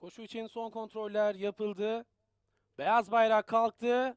Koşu için son kontroller yapıldı. Beyaz bayrak kalktı.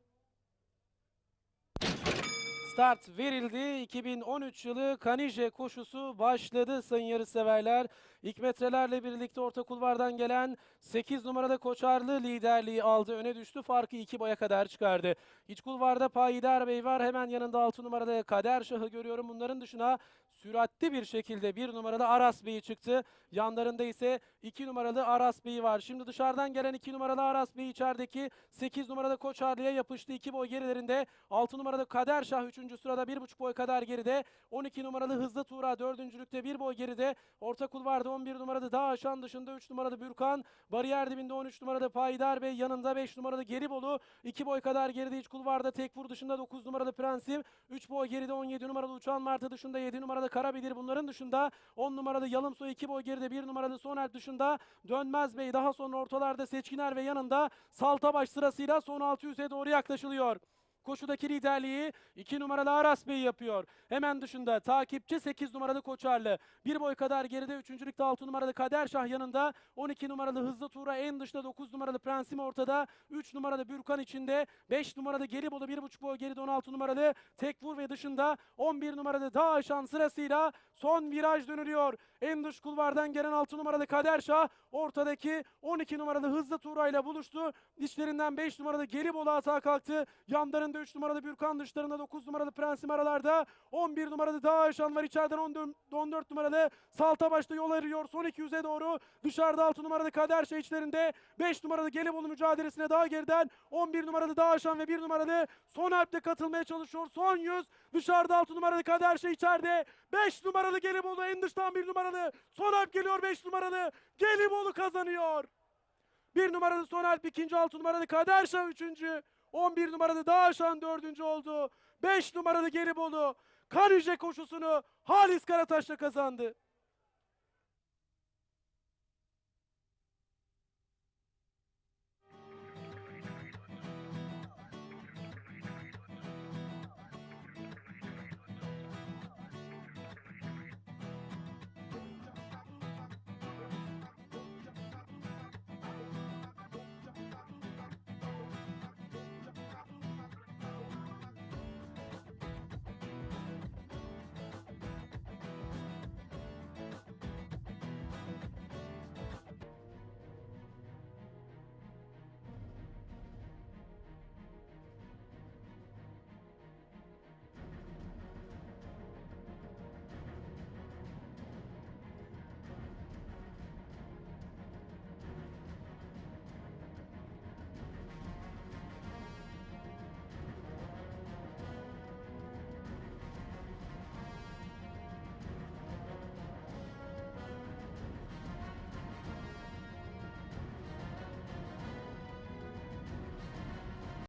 Start verildi. 2013 yılı Kanije koşusu başladı sayın yarışseverler. İlk metrelerle birlikte orta kulvardan gelen 8 numarada Koçarlı liderliği aldı. Öne düştü. Farkı 2 boya kadar çıkardı. İç kulvarda Payidar Bey var. Hemen yanında 6 numarada Kader Şah'ı görüyorum. Bunların dışına süratli bir şekilde 1 numaralı Aras Bey çıktı. Yanlarında ise 2 numaralı Aras Bey var. Şimdi dışarıdan gelen 2 numaralı Aras Bey içerideki 8 numarada Koçarlı'ya yapıştı. 2 boy gerilerinde 6 numarada Kader Şah 3. sırada 1,5 boy kadar geride. 12 numaralı Hızlı Tuğra 4. lükte 1 boy geride. Orta kulvarda 11 numarada Dağ Aşan dışında 3 numaralı Bürkan. Bariyer dibinde 13 numarada Payidar Bey. Yanında 5 numaralı Gelibolu. 2 boy kadar geride iç kulvarda Tekfur dışında 9 numaralı Prensim. 3 boy geride 17 numaralı Uçan Martı dışında 7 numaralı Karabilir. Bunların dışında 10 numaralı Yalımsoy 2 boy geride 1 numaralı Soner dışında Dönmez Bey. Daha sonra ortalarda Seçkiner ve yanında Saltabaş sırasıyla son 600'e doğru yaklaşılıyor. Koşudaki liderliği 2 numaralı Aras Bey yapıyor. Hemen dışında takipçi 8 numaralı Koçarlı. Bir boy kadar geride 3. ligde 6 numaralı Kader Şah yanında. 12 numaralı Hızlı Tuğra en dışta 9 numaralı Prensim ortada. 3 numaralı Bürkan içinde. 5 numaralı Gelibolu 1,5 boy geride 16 numaralı Tekvur ve dışında 11 numaralı Dağ Aşan sırasıyla son viraj dönülüyor. En dış kulvardan gelen 6 numaralı Kader Şah ortadaki 12 numaralı Hızlı Tuğra ile buluştu. İçlerinden 5 numaralı Gelibolu atağa kalktı. Yanlarında 3 numaralı Bürkan dışlarında 9 numaralı Prensim aralarda. 11 numaralı Dağ Aşan var içeriden 14, 14 numaralı Saltabaş'ta yol arıyor. Son 200'e doğru dışarıda 6 numaralı Kader Şah içlerinde. 5 numaralı Gelibolu mücadelesine daha geriden 11 numaralı Dağ Aşan ve 1 numaralı Son Alp'te katılmaya çalışıyor. Son 100 dışarıda 6 numaralı Kader Şah içeride. 5 numaralı Gelibolu en dıştan 1 numaralı Son Alp geliyor 5 numaralı Gelibolu kazanıyor. 1 numaralı Son Alp ikinci 6 numaralı Kader Şah üçüncü. 11 numaralı Dağışan dördüncü oldu. 5 numaralı Gelibolu Karıcı koşusunu Halis Karataş'la kazandı.